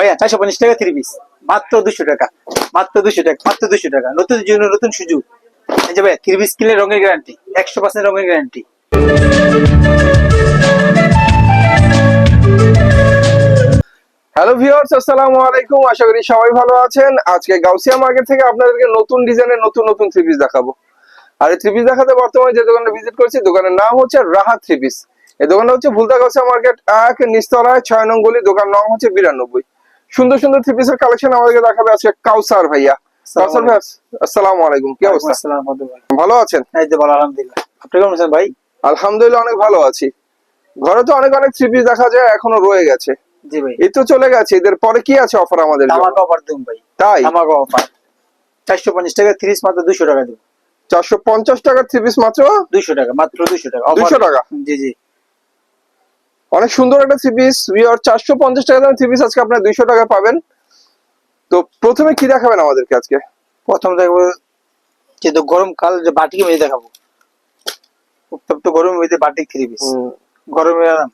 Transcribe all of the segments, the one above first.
ভাইয়া, চারশো পঞ্চাশ টাকা থ্রি পিস মাত্র দুশো টাকা। মাত্র দুশো টাকা, মাত্র দুশো টাকা। নতুন জন্য নতুন সুযোগ। এই যে ভাইয়া থ্রি পিস কিনলে রঙের গ্যারান্টি একশো পার্সেন্ট রঙের গ্যারান্টি হ্যালো ভিউয়ার্স আসসালামু আলাইকুম। আশা করি সবাই ভালো আছেন। আজকে গাউসিয়া মার্কেট থেকে আপনাদেরকে নতুন ডিজাইনের নতুন নতুন থ্রি পিস দেখাবো। আর এই থ্রি পিস দেখাতে বর্তমানে যে দোকানটা ভিজিট করছি, দোকানের নাম হচ্ছে রাহা থ্রি পিস এই দোকানটা হচ্ছে ভুলতা গাউসিয়া মার্কেট এক, নিস্তলায়, ছয় নং গলি, দোকান নাম হচ্ছে বিরানব্বই। সুন্দর সুন্দর থ্রি পিসের কালেকশন আমাদেরকে দেখাবে আজকে কাউসার ভাইয়া। কাউসার ভাই আসসালামু আলাইকুম। কি অবস্থা? আসসালাম ভালো আছেন? এই যে বলো আলহামদুলিল্লাহ। আপনি কেমন আছেন ভাই? আলহামদুলিল্লাহ অনেক ভালো আছি। ঘরে তো অনেক অনেক থ্রি পিস দেখা যায় এখনও রয়ে গেছে। জি ভাই। এই তো চলে গেছে। এদের পরে কি আছে অফার আমাদের জন্য? অফার দিন ভাই। তাই? আমাকে অফার চারশো পঞ্চাশ টাকা থ্রি পিস মাত্র দুশো টাকা দেবো। চারশো পঞ্চাশ টাকার থ্রি পিস মাত্র? দুশো টাকা মাত্র দুশো টাকা। offer। 200 টাকা? জি জি। অনেক সুন্দর একটা থ্রি পিস উইয়ার চারশো পঞ্চাশ টাকা দামের থ্রি পিস আজকে আপনার দুইশো টাকা পাবেন। তো প্রথমে কি দেখাবেন আমাদেরকে আজকে? প্রথম দেখব যেহেতু গরমকাল যে বাটিক মেয়ে দেখাবো। উত্তপ্ত গরম মেয়েতে বাটিক থ্রি পিস গরমে আরাম।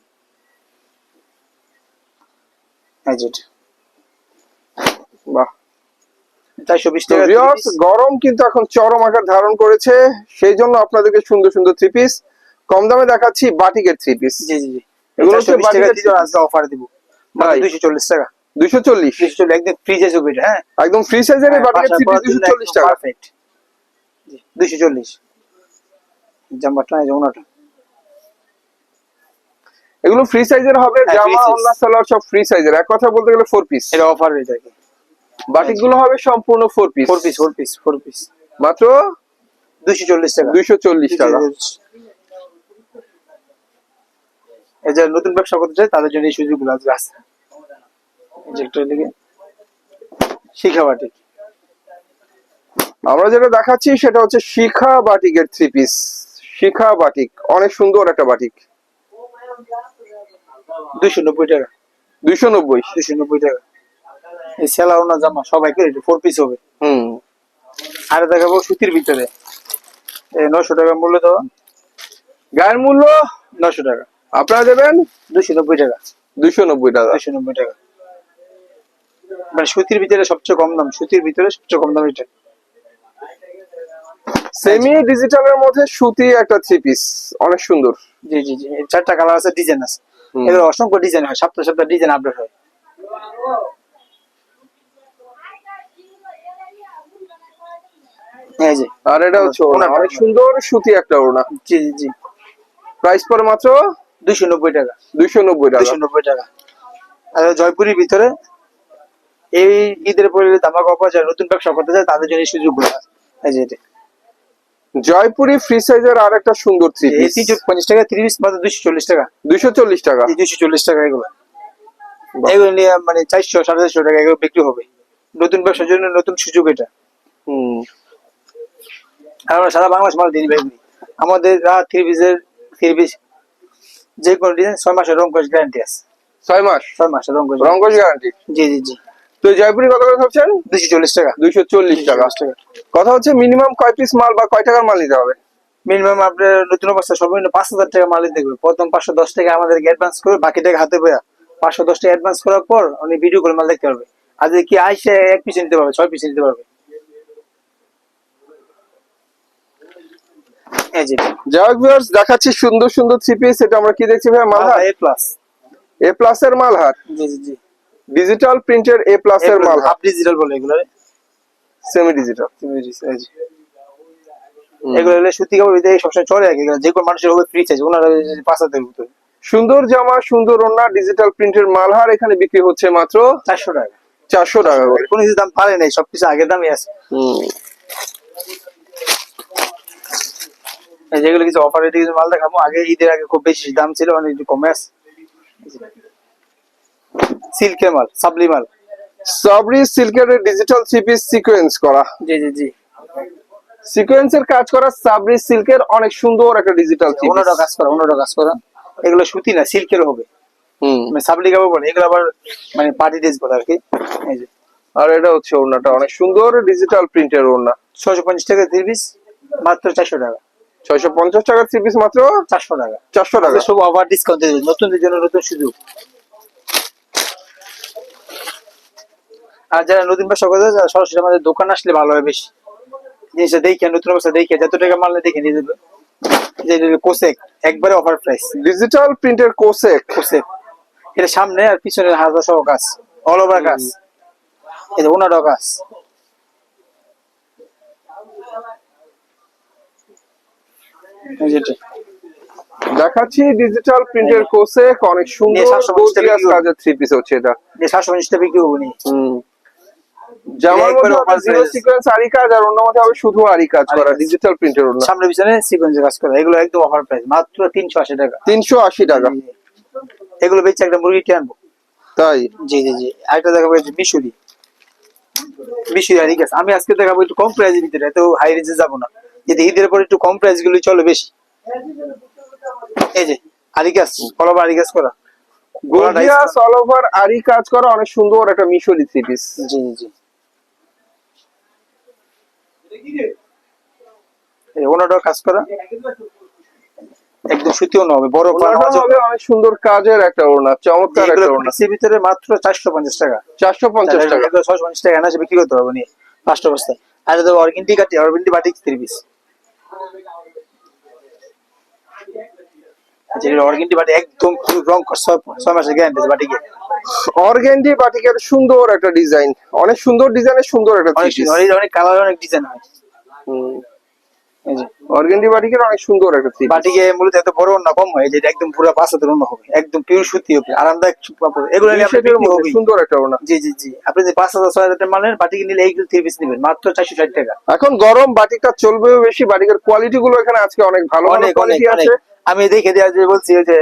বাহ। গরম কিন্তু এখন চরম আকার ধারণ করেছে। সেই জন্য আপনাদেরকে সুন্দর সুন্দর থ্রি পিস কম দামে দেখাচ্ছি বাটিকের থ্রি পিস জি জি জি। এগুলো হচ্ছে টাকা বাটিকের আজকে অফার দিব? দুইশো চল্লিশ টাকা। দুইশো চল্লিশ? দুইশো চল্লিশ একদম ফ্রিজে ছবি এটা হ্যাঁ? একদম ফ্রি সাইজের বাটিকের থ্রি পিস দুইশো চল্লিশ টাকা। পারফেক্ট দুইশো চল্লিশ। জাম্বারটা এই যে এগুলো ফ্রি সাইজের হবে হ্যাঁ, জামা। অন্য সালোয়ার সব ফ্রি সাইজের এক কথা বলতে গেলে ফোর পিস এটা অফার রয়েছে আর কি বাটিকগুলো হবে সম্পূর্ণ four piece four piece four piece four piece মাত্র দুইশো চল্লিশ টাকা। দুইশো চল্লিশ টাকা এই যে নতুন ব্যবসা করতে চাই তাদের জন্য এই সুযোগগুলো আজকে আছে। এই শিখা বাটিক আমরা যেটা দেখাচ্ছি সেটা হচ্ছে শিখা বাটিকের থ্রি পিস শিখা বাটিক অনেক সুন্দর একটা বাটিক। দুইশো নব্বই টাকা। দুইশো নব্বই। দুইশো নব্বই টাকা। এই সেলা ওনা জামা সবাই কে ফোর পিস হবে। হুম। আর দেখাবো সুতির ভিতরে। এই নশো টাকা মূল্য দেওয়া। গায়ের মূল্য? নশো টাকা। আপনারা দেবেন? দুইশো নব্বই টাকা। দুইশো নব্বই টাকা। দুইশো নব্বই টাকা। মানে সুতির ভিতরে সবচেয়ে কম দাম সুতির ভিতরে সবচেয়ে কম দাম এটা। সেমি ডিজিটালের মধ্যে সুতি একটা থ্রি পিস অনেক সুন্দর। জি জি জি চারটা কালার আছে ডিজাইন আছে। এগুলো অসংখ্য ডিজাইন হয় সপ্তাহ সপ্তাহ ডিজাইন আপডেট হয়। আর এটা হচ্ছে। অনেক সুন্দর সুতি একটা ওড়না। জি জি জি। প্রাইস পরে মাত্র দুইশো নব্বই টাকা। দুইশো নব্বই টাকা? দুইশো নব্বই টাকা। আর জয়পুরের ভিতরে এই ঈদের পরে তামাক অফার যারা নতুন ব্যবসা করতে চায় তাদের জন্য আছে। এই যে এটা। জয়পুরি ফ্রি সাইজের আর একটা সুন্দর থ্রি পিস পঞ্চাশ টাকা মাত্র দুইশো চল্লিশ টাকা। দুইশো চল্লিশ টাকা? দুইশো চল্লিশ টাকা এগুলো। এগুলো নিয়ে মানে চারশো সাড়ে চারশো টাকা এগুলো বিক্রি হবে। নতুন ব্যবসার জন্য নতুন সুযোগ এটা। হুম। আমরা সারা বাংলাদেশ মাল ডেলিভারি করি আমাদের থ্রি পিসের থ্রি পিস যে কোনো ডিজাইন ছয় মাসের রং কোচ গ্যারান্টি আছে। ছয় মাস? ছয় মাসের রং কোচ রঙ্গজ গ্যারান্টি জি জি জি। তো জয়পুরি কত করে ভাবছেন? দুশো চল্লিশ টাকা। দুইশো চল্লিশ টাকা। কথা হচ্ছে মিনিমাম কয় পিস মাল বা কয় টাকার মাল নিতে হবে? মিনিমাম আপনার নতুন অবস্থা সর্বনিম্ন পাঁচ হাজার টাকা মালিক দেখবে প্রথম পাঁচশো দশ টাকা আমাদেরকে অ্যাডভান্স করে বাকি টাকা হাতে পেয়া পাঁচশো দশ টাকা অ্যাডভান্স করার পর উনি ভিডিও করে মাল দেখতে পারবে আর যদি কি আইসে এক পিস নিতে পারবে ছয় পিস নিতে পারবে। এই যে যাই হোক দেখাচ্ছি সুন্দর সুন্দর থ্রি পিস এটা আমরা কি দেখছি ভাই? Malhar A plus A plus এর মালহার জি জি জি। ডিজিটাল প্রিন্টের এ প্লাস এর মালহার হাফ ডিজিটাল বলে এগুলো সেমি ডিজিটাল এগুলো হলে সুতি কাপড় ভিতরে সবসময় চলে এগুলো যে কোনো মানুষের হবে ফ্রি চাইছে ওনারা পাঁচ হাজার ভিতরে সুন্দর জামা সুন্দর ওড়না ডিজিটাল প্রিন্টের মালহার এখানে বিক্রি হচ্ছে মাত্র চারশো টাকা। চারশো টাকা করে। কোনো কিছু দাম পারে নাই সবকিছু আগের দামই আছে। যেগুলো কিছু অফার রেটে কিছু মাল দেখাবো। আগে ঈদের আগে খুব বেশি দাম ছিল অনেক একটু কমে আছে। সিল্কের মাল সাবলি মাল। সাবরি সিল্কের ডিজিটাল থ্রি পিস সিকোয়েন্স করা। জি জি জি। সিকোয়েন্সের কাজ করা সাবরি সিল্কের অনেক সুন্দর একটা ডিজিটাল থ্রি অন্যটা কাজ করা অন্যটা কাজ করা। এগুলো সুতি না সিল্কের হবে। হুম। মানে সাবলি কাপড় বলে এগুলো আবার মানে পার্টি ড্রেস বলে আর কি। এই যে। আর এটা হচ্ছে ওড়নাটা অনেক সুন্দর ডিজিটাল প্রিন্টের ওড়না। ছশো পঞ্চাশ টাকা থ্রি পিস মাত্র চারশো টাকা। ছয়শো পঞ্চাশ টাকার থ্রি পিস মাত্র? চারশো টাকা। চারশো টাকা। সব আবার ডিসকাউন্ট দিয়ে নতুনদের জন্য নতুন সুযোগ। আর যারা নতুন ব্যবসা করতে সরাসরি আমাদের দোকান আসলে ভালো হয় বেশি। জিনিসটা দেখে নতুন অবস্থা দেখে যত টাকা মাল দেখে নিয়ে যাবে। যে কোসেক একবারে অফার প্রাইস ডিজিটাল প্রিন্টের কোসেক কোসেক এটা সামনে আর পিছনে হাজার সহ কাজ অল ওভার কাজ এটা ওনারও কাজ এই যেটা। দেখাচ্ছি ডিজিটাল প্রিন্টের কোসেক অনেক সুন্দর কিলো। কাজের থ্রি পিস হচ্ছে এটা। বিক্রি হুম। জামার মধ্যে জিরো সিকোয়েন্স আরি কাজ আর অন্য মধ্যে হবে শুধু আরি কাজ করা ডিজিটাল প্রিন্টের ওনা সামনে পিছনে সিকোয়েন্সে কাজ করে এগুলো একদম অফার প্রাইস মাত্র তিনশো আশি টাকা। তিনশো আশি টাকা। এগুলো বেচে একটা মুরগিটি আনব। তাই? জি জি জি। আরেকটা দেখাবো মিশুরি। মিশুরি আর আছে আমি আজকে দেখাবো একটু কম প্রাইসের ভিতরে এত হাই রেঞ্জে যাব না। যদি ঈদের পরে একটু কম প্রাইসগুলো চলে বেশি। এই যে আরিকাস কলবা আরিকাস করা। গর্জিয়াস অল ওভার আরি কাজ করা অনেক সুন্দর একটা মিশরি থ্রি পিস জি জি জি। ওনাটাও কাজ করা। একদম সুতিও না হবে বড় পানা হবে অনেক সুন্দর কাজের একটা ওড়না চমৎকার একটা ওড়না। ভিতরে মাত্র টাকা। চারশো পঞ্চাশ টাকা। এগুলো ছশো পঞ্চাশ টাকা না সে বিক্রি করতে পারব নিয়ে পাঁচটা বস্তায় আর অর্গেন্টি কাটি বাটিক থ্রি পিস আচ্ছা অর্গেন্টি বাটি একদম রং ছয় ছয় মাসের গ্যারান্টি বাটিকে। অর্গেন্ডি বাটিকের সুন্দর একটা ডিজাইন অনেক সুন্দর ডিজাইনের সুন্দর একটা অনেক অনেক- অনেক কালার অনেক ডিজাইন হয়। অর্গেন্ডি বাটিকের অনেক সুন্দর একটা থ্রি বাটিকে মূলত এত বড় অন্য কম হয় যেটা একদম পুরো পাঁচ হাতের অন্য হবে। একদম পিওর সুতি হবে আরামদায়ক এগুলো নিয়ে। সুন্দর একটা জি জি জি। আপনি যে পাঁচ হাজার ছয় হাজার বাটিকে নিলে এইগুলো থ্রি পিস নেবেন। মাত্র চারশো ষাট টাকা। এখন গরম বাটিকটা চলবেও বেশি বাটিকের কোয়ালিটি গুলো এখানে আজকে অনেক ভালো অনেক কোয়ালিটি অনেক। আছে। আমি দেখে দেওয়া যে বলছি যে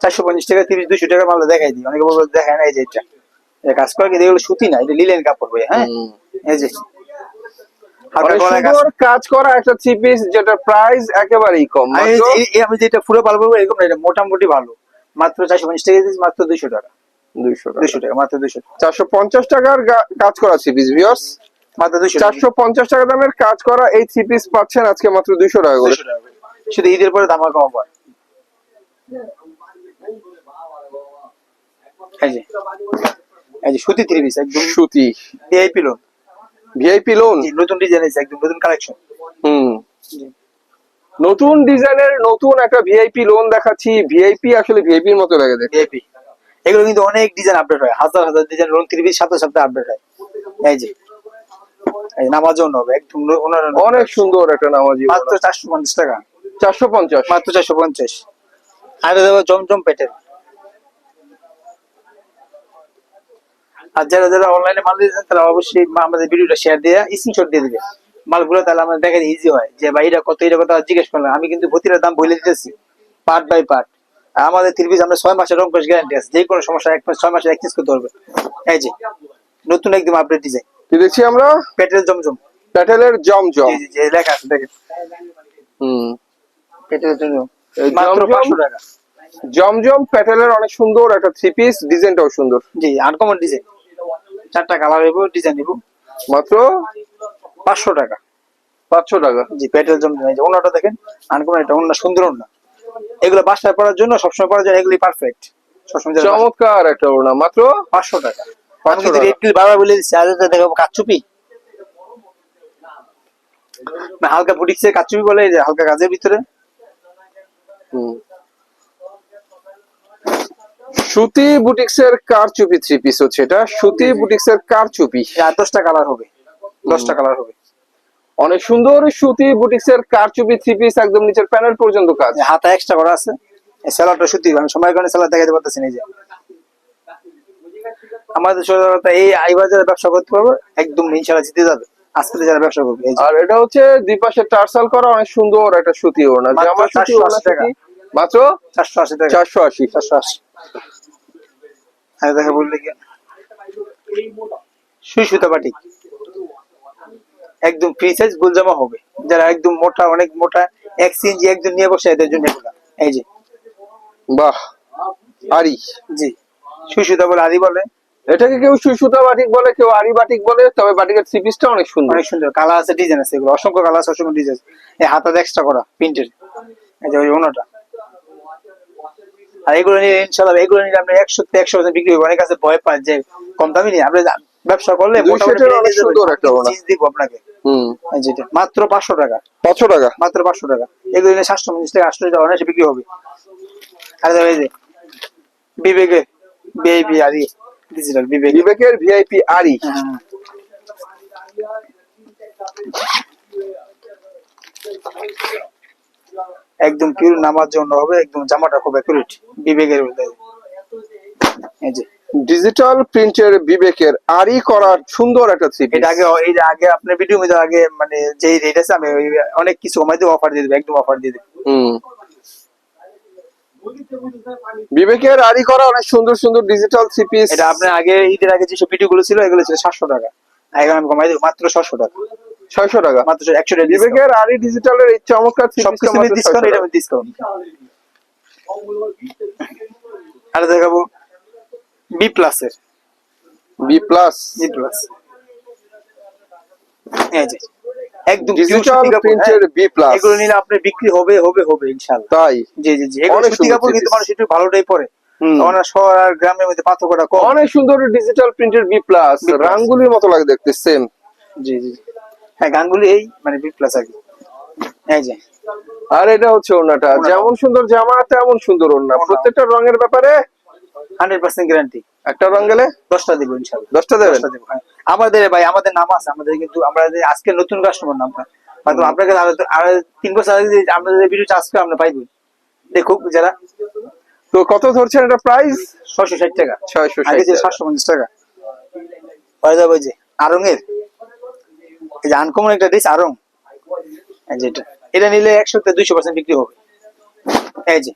চারশো পঞ্চাশ টাকা তিরিশ দুশো টাকা মাল দেখাই দিই। অনেকে বলব দেখায় না এই যে এটা। কাজ করে কিন্তু এগুলো সুতি না এটা লিলেন কাপড় ভাই হ্যাঁ? এই যে। গলায় কাজ করা একটা থ্রি পিস যেটা প্রাইস একেবারেই কম আমি এই- এই- যেটা পুরো পালবো এরকম এটা মোটামুটি ভালো। মাত্র চারশো পঞ্চাশ টাকা মাত্র দুশো টাকা। দুইশো টাকা। দুশো টাকা মাত্র দুশো চারশো পঞ্চাশ টাকার কাজ করা থ্রি পিস ভিউয়ার্স মাত্র দুশো চারশো পঞ্চাশ টাকা দামের কাজ করা এই থ্রি পিস পাচ্ছেন আজকে মাত্র দুইশো টাকা করে। দুশো টাকা। করে। শুধু ঈদের পরে দামা কম পায় এই যে এই যে সুতি থ্রি পিস একদম সুতি। ভিআইপি লোন ভিআইপি লোন নতুন ডিজাইন আছে একদম নতুন কালেকশন হুম। নতুন ডিজাইনের নতুন একটা ভিআইপি লোন দেখাচ্ছি। ভিআইপি আসলে মতো লাগে দেখতে। ভিআইপি এগুলো কিন্তু অনেক ডিজাইন আপডেট হয়। হাজার হাজার ডিজাইন লোন থ্রি পিস সাথে সাথে আপডেট হয়। এই যে এই নামার হবে একদম অনেক সুন্দর একটা নামাজি মাত্র চারশো পঞ্চাশ টাকা। চারশো পঞ্চাশ। মাত্র চারশো পঞ্চাশ। আর দেবো জমজম পেটের। আর যারা যারা অনলাইনে মাল দিয়েছেন তারা অবশ্যই আমাদের ভিডিওটা শেয়ার দিয়ে স্ক্রিনশট দিয়ে দিবে। মালগুলো তাহলে আমাদের দেখা ইজি হয়। যে ভাই এটা কত এটা কত? জিজ্ঞেস করলাম আমি কিন্তু প্রতিটা দাম বলে দিতেছি পার্ট বাই পার্ট আমাদের থ্রি পিস আমরা ছয় মাসের রং গ্যারান্টি আছে। যে কোনো সমস্যা এক মাস ছয় মাসে এক্সচেঞ্জ করতে পারবে। এই যে নতুন একদম আপডেট ডিজাইন কি দেখছি আমরা? পেটের জমজম। পেটেলের জমজম। জি জি লেখা আছে দেখেন। হুম। পেটের জমজম। মাত্র জমজম? টাকা। জমজম প্যাটেলের অনেক সুন্দর একটা থ্রি পিস ডিজাইনটাও সুন্দর। জি আনকমন ডিজাইন চারটা কালার হইব ডিজাইন দিব মাত্র? পাঁচশো টাকা। পাঁচশো টাকা। জি পেট্রোল জম এই যে ওনাটা দেখেন আনকমন এটা ওনা সুন্দর ওনা এগুলো বাসায় পড়ার জন্য সবসময় পড়ার জন্য এগুলি পারফেক্ট সবসময় চমৎকার একটা ওড়না মাত্র? পাঁচশো টাকা। আমি কিন্তু রেট গুলি বলে দিচ্ছি দেখাবো কাচুপি। না, হালকা বুটিক্সের কাচুপি বলে এই যে হালকা কাজের ভিতরে। সুতি বুটিক্সের কার চুপি থ্রি পিস হচ্ছে এটা। সুতি বুটিক্সের কার চুপি আর দশটা কালার হবে। দশটা কালার হবে। অনেক সুন্দর সুতি বুটিক্সের কার চুপি থ্রি পিস একদম নিচের প্যানেল পর্যন্ত কাজ। এই হাতা এক্সট্রা করা আছে। স্যালাডটা সত্যি আমি সময় কারণে স্যালাড দেখাতে পারতেছি না যে। আমাদের সচরাচর এই আই বাজারে ব্যবসা করতে পারব একদম ইনশাল্লাহ জিতে যাবে। আজকে যারা ব্যবসা করবে আর এটা হচ্ছে দুই পাশে টার্সাল করা অনেক সুন্দর একটা সুতি ওড়না। জামা সুতি ওড়না টাকা। মাত্র? চারশো আশি টাকা। চারশো আশি। চারশো আশি। দেখা বললে কি? সুই সুতা বাটি। একদম ফ্রি সাইজ গোলজামা হবে। যারা একদম মোটা অনেক মোটা এক ইঞ্চি একজন নিয়ে বসে এদের জন্য এই যে। বাহ। আরি জি। সুই সুতা বলে আরি বলে। এটাকে কেউ সুতা বাটিক বলে কেউ আরি বাটিক বলে তবে বাটিকের থ্রি পিসটা অনেক সুন্দর। অনেক সুন্দর। কালার আছে ডিজাইন আছে এগুলো। অসংখ্য কালার আছে অসংখ্য ডিজাইন এই হাতা এক্সট্রা করা প্রিন্টের এই যে ওই ওনাটা। আর এগুলো নিয়ে ইনশাল্লাহ এগুলো নিয়ে আপনি একশো একশো পার্সেন্ট বিক্রি করব অনেক আছে ভয় পায় যে কম দামি নিয়ে আপনি ব্যবসা করলে মোটামুটি অনেক সুন্দর একটা ওড়না। জিন্স দিব আপনাকে। হুম। এই যেটা মাত্র পাঁচশো টাকা। পাঁচশো টাকা? মাত্র পাঁচশো টাকা। এগুলো নিলে সাতশো পঞ্চাশ টাকা আটশো টাকা অনেক বিক্রি হবে। আর এই যে বিবেকে বিআইপি আর ডিজিটাল বিবেক। বিবেকের ভিআইপি হ্যাঁ। একদম পিওর নামার জন্য হবে একদম জামাটা খুব অ্যাকুরেট বিবেকের এই যে। ডিজিটাল প্রিন্টের বিবেকের আরি করার সুন্দর একটা থ্রি এটা আগে এটা আগে আপনার ভিডিও মধ্যে আগে মানে যে রেট আছে আমি অনেক কিছু কমাই দেবো অফার দিয়ে দেবো একদম অফার দিয়ে দেবো। হুম। বিবেকের আরি করা অনেক সুন্দর সুন্দর ডিজিটাল থ্রি পিস এটা আপনার আগে ঈদের আগে যেসব ভিডিও গুলো ছিল এগুলো ছিল সাতশো টাকা। এখন আমি কমাই দেবো মাত্র ছশো টাকা। ছয়শো টাকা? মাত্র একশো টাকা বিবেকের আরি ডিজিটালের এই চমৎকার থ্রি ডিসকাউন্ট এটা ডিসকাউন্ট আর দেখাবো। বি প্লাস এর। বি প্লাস বি প্লাস এই যে। একদম প্রিন্টের হ্যাঁ। বি প্লাস এগুলো নিলে আপনার বিক্রি হবে হবে হবে ইনশাআল্লাহ তাই? জি জি জি। এগুলো সুতি কাপড় কিন্তু মানুষ একটু ভালোটাই পরে। শহর আর গ্রামের মধ্যে পার্থক্যটা কম। অনেক সুন্দর ডিজিটাল প্রিন্টের বি প্লাস রাঙ্গুলির মতো লাগে দেখতে সেম জি জি হ্যাঁ গানগুলি এই মানে বি প্লাস আর কি। এই যে। আর এটা হচ্ছে ওড়নাটা। যেমন সুন্দর জামা তেমন সুন্দর। প্রত্যেকটা রঙের ব্যাপারে হান্ড্রেড পার্সেন্ট গ্যারান্টি একটা রং গেলে দশটা দিব ইনশাল্লাহ দশটা দেবেন? হ্যাঁ। আমাদের ভাই আমাদের নাম আছে আমাদের কিন্তু আমরা আজকে নতুন কাস্টমার নাম হয়তো আপনাকে আরো- তিন বছর আগে আমরা যে ভিডিও চাষ করে আমরা পাইবো দেখুক যারা। তো কত ধরছেন এটা প্রাইস ছয়শো ষাট টাকা। ছয়শো আগে সাতশো পঞ্চাশ টাকা। পরে যাব যে আরং এর এই যে আনকমন একটা ডিশ আরং এই যে এটা। এটা নিলে একশোতে দুইশো পার্সেন্ট বিক্রি হবে। এই যে।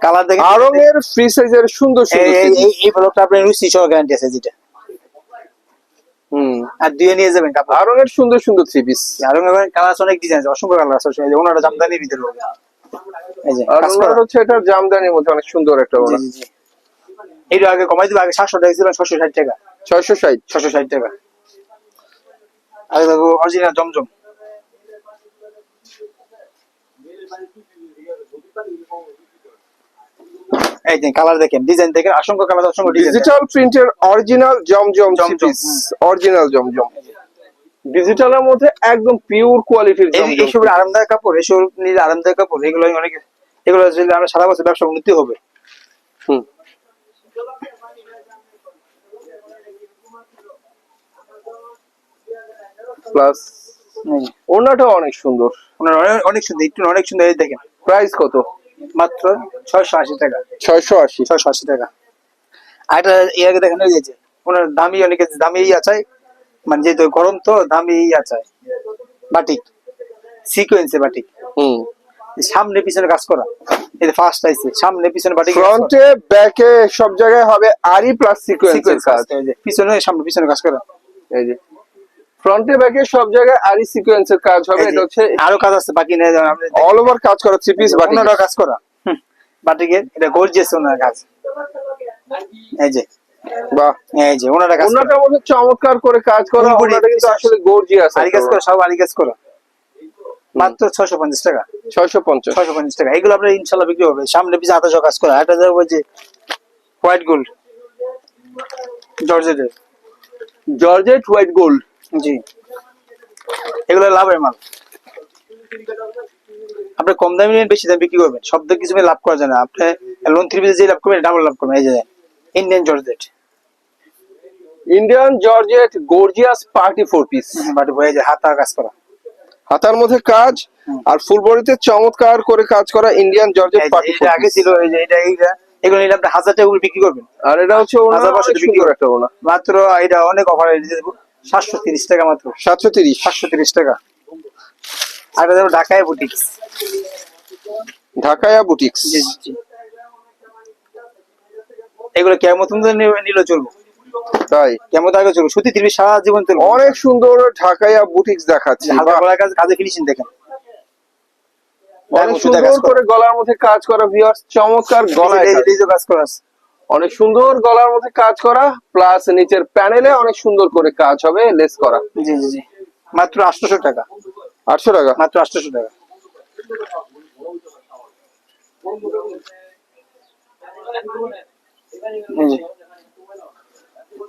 কালার দেখে আরং এর ফ্রি সাইজের সুন্দর সুন্দর এই- এই- ব্লকটা আপনার রুচি সহ গ্যারান্টি আছে যেটা। হুম আর দুয়ে নিয়ে যাবেন কাপড়। আরং এর সুন্দর সুন্দর থ্রি পিস আরং এর কালার অনেক ডিজাইন আছে অসংখ্য কালার আছে। ওনারা জামদানির ভিতরে এই যে আর হচ্ছে এটা জামদানির মধ্যে অনেক সুন্দর একটা। এইটা আগে কমাই দিবে আগে সাতশো টাকা ছিল ছশো ষাট টাকা। ছয়শো ষাট। ছশো ষাট টাকা। আগে দেখো অরিজিনাল জমজম। এই যে কালার দেখেন ডিজাইন দেখেন অসংখ্য কালার অসংখ্য ডিজাইন ডিজিটাল প্রিন্টের original Zamzam piece original Zamzam. ডিজিটালের মধ্যে একদম পিওর কোয়ালিটির জমজম। এইসব আরামদায়ক কাপড় এইসব নিলে আরামদায়ক কাপড় এগুলো অনেক এগুলো যদি আমরা সারা বছর ব্যবসা উন্নতি হবে। হুম। প্লাস ওড়নাটা অনেক সুন্দর। ওনার অনেক সুন্দর একটু অনেক সুন্দর এই দেখেন। প্রাইস কত? মাত্র ছয়শো আশি টাকা। ছয়শো আশি? ছয়শো আশি টাকা। আর এর আগে দেখানো ওনার দামি অনেকে দামি ইয়া চাই মানে যেহেতু গরম তো দামি ইয়া চাই বাটিক সিকোয়েন্সে বাটিক। হুম। সামনে পিছনে কাজ করা। এই ফার্স্ট আইছে সামনে পিছনে বাটিক ফ্রন্টে ব্যাকে সব জায়গায় হবে আরি প্লাস সিকোয়েন্সের কাজ। পিছনে সামনে পিছনে কাজ করা। এই যে ফ্রন্টে ব্যাকে সব জায়গায় আরি সিকোয়েন্সের কাজ হবে এটা হচ্ছে আরও কাজ আছে বাকি নেই অল ওভার কাজ করা থ্রি পিস বাটি ওনারা কাজ করা। হুম, বাটিকের এটা গর্জিয়াস ওনার কাজ। এই যে। বাহ। এই যে ওনারা কাজ করা। ওনাটার মধ্যে চমৎকার করে কাজ করা ওনাটা কিন্তু আসলে গর্জিয়াস আরি কাজ করা সব আরি কাজ করা। মাত্র ছয়শো পঞ্চাশ টাকা। ছয়শো পঞ্চাশ। ছয়শো পঞ্চাশ টাকা। এগুলো আপনার ইনশাল্লাহ বিক্রি হবে। সামনে পিছিয়ে আঠাশো কাজ করা। এটা যাব যে হোয়াইট গোল্ড জর্জেটের জর্জেট হোয়াইট গোল্ড জি। এগুলো লাভের মাল। আপনি কম দামি নিয়ে বেশি দামে বিক্রি করবেন। সব কিছু লাভ করা যায় না। আপনি লোন থ্রি যে লাভ করবেন ডাবল লাভ করবেন। এই যে Indian georgette Indian georgette gorgeous party four piece but হয়ে যায় হাতা কাজ করা। হাতার মধ্যে কাজ আর ফুল বডিতে চমৎকার করে কাজ করা ইন্ডিয়ান জর্জেট পার্টি এটা আগে ছিল এই যে এটা এইটা। এগুলো নিলে আপনি হাজার টাকা বিক্রি করবেন। আর এটা হচ্ছে ওনার হাজার পাঁচশো বিক্রি করে। একটা মাত্র এটা অনেক অফার দিয়ে দেবো। সাতশো তিরিশ টাকা মাত্র। সাতশো তিরিশ। সাতশো তিরিশ টাকা। আর দেবো ঢাকায় বুটিক্স ঢাকায়া বুটিক্স জি জি জি। এগুলো কেমন তুমি নিলে চলবো। তাই? কেমন আগে চলবো? সত্যি তিরিশ সারা জীবন চলবো। অনেক সুন্দর ঢাকায়া বুটিক্স দেখাচ্ছে কাজ কাজে ফিনিশিং দেখেন। অনেক সুন্দর করে। গলার মধ্যে কাজ করা ভিউয়ার্স চমৎকার গলায় কাজ করা আছে। অনেক সুন্দর গলার মধ্যে কাজ করা প্লাস নিচের প্যানেলে অনেক সুন্দর করে কাজ হবে লেস করা। জি জি জি। মাত্র আটশোশো টাকা। আটশো টাকা? মাত্র আটশোশো টাকা।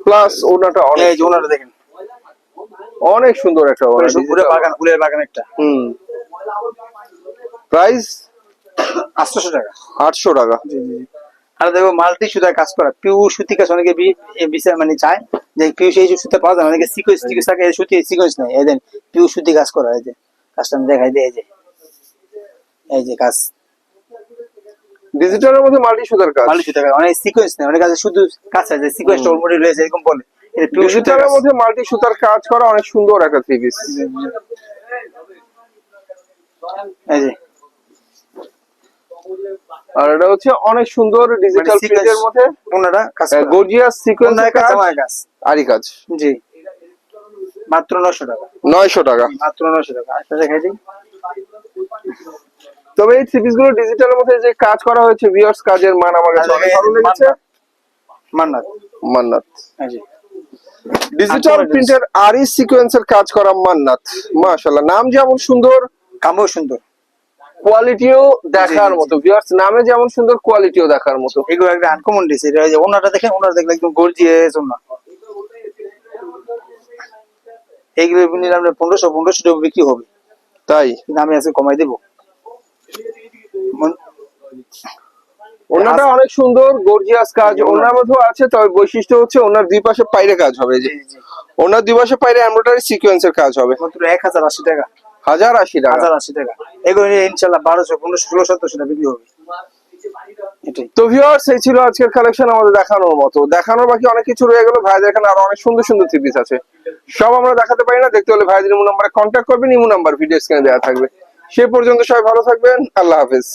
প্লাস ওনাটা অনেক ওনাটা দেখেন। অনেক সুন্দর একটা ফুলের বাগান ফুলের বাগান একটা। হুম। প্রাইস আটশোশো টাকা। আটশো টাকা। জি জি। আর দেখো মাল্টি সুতার কাজ করা। পিউ সুতি কাজ অনেকে বি- এ বিষয় মানে চায় যে পিউ সেই সুতা পাওয়া যায় অনেকে সিকোয়েন্স টিকোয়েন্স থাকে এই সুতি সিকোয়েন্স নাই। এই দেন পিউ সুতি কাজ করা এই যে। কাজটা আমি দেখাই দিই এই যে। এই যে কাজ। ডিজিটালের মধ্যে মাল্টি সুতার কাজ। মাল্টি সুতা কাজ। অনেক সিকোয়েন্স নেই অনেক কাছে শুধু কাজ আছে সিকোয়েন্স অলরেডি রয়েছে এরকম বলে। এটা পিউ সুতার মধ্যে মাল্টি সুতার কাজ করা অনেক সুন্দর একটা থ্রি পিস এই যে। আর এটা হচ্ছে অনেক সুন্দর ডিজিটাল মানে প্রিন্টের মধ্যে ওনারা কাজ গর্জিয়াস সিকোয়েন্স কাজ কাজ আরি কাজ। জি। মাত্র নশো টাকা। নয়শো টাকা। মাত্র নশো টাকা। একটা দেখাই দিই। তবে এই থ্রি গুলো ডিজিটালের মধ্যে যে কাজ করা হয়েছে ভিউয়ার্স কাজের মান আমার কাছে অনেক ভালো লেগেছে। মান্নাত। মান্নাত। এই যে ডিজিটাল আচ্ছা, প্রিন্টের আরি সিকোয়েন্সের কাজ করা মান্নাত। মাশাআল্লাহ নাম যেমন সুন্দর। কামও সুন্দর। কোয়ালিটিও দেখার। মতো ভিউয়ার্স নামে যেমন সুন্দর কোয়ালিটিও দেখার মতো। এগুলো একটা আনকমন ডিস এটা যে ওনাটা দেখেন ওনাটা দেখলে একদম গর্জিয়াস ওনা। এইগুলো নিলে আমরা পনেরোশো পনেরোশো টাকা বিক্রি হবে। তাই? আমি আজকে কমাই দেবো। ওনাটা অনেক সুন্দর গর্জিয়াস কাজ। ওনার মধ্যেও আছে তবে বৈশিষ্ট্য হচ্ছে ওনার দুই পাশে পাইরে কাজ হবে যে। ওনার দুই পাশে পাইরে এমব্রয়ডারি সিকোয়েন্সের কাজ হবে। মাত্র এক হাজার আশি টাকা। হাজার আশি টাকা। হাজার আশি টাকা। এগুলো ইনশাল্লাহ বারোশো, পনেরোশো ষোলো সতেরোশো বিক্রি হবে। তো ভিউয়ার্স এই ছিল আজকের কালেকশন আমাদের দেখানোর মতো। দেখানোর বাকি অনেক কিছু রয়ে গেল। ভাইদের এখানে আরও অনেক সুন্দর সুন্দর থ্রি আছে। সব আমরা দেখাতে পারি না। দেখতে হলে ভাইদের ইমো নাম্বারে কন্ট্যাক্ট করবেন। ইমো নাম্বার ভিডিও স্ক্রিনে দেওয়া থাকবে। সে পর্যন্ত সবাই ভালো থাকবেন। আল্লাহ হাফেজ।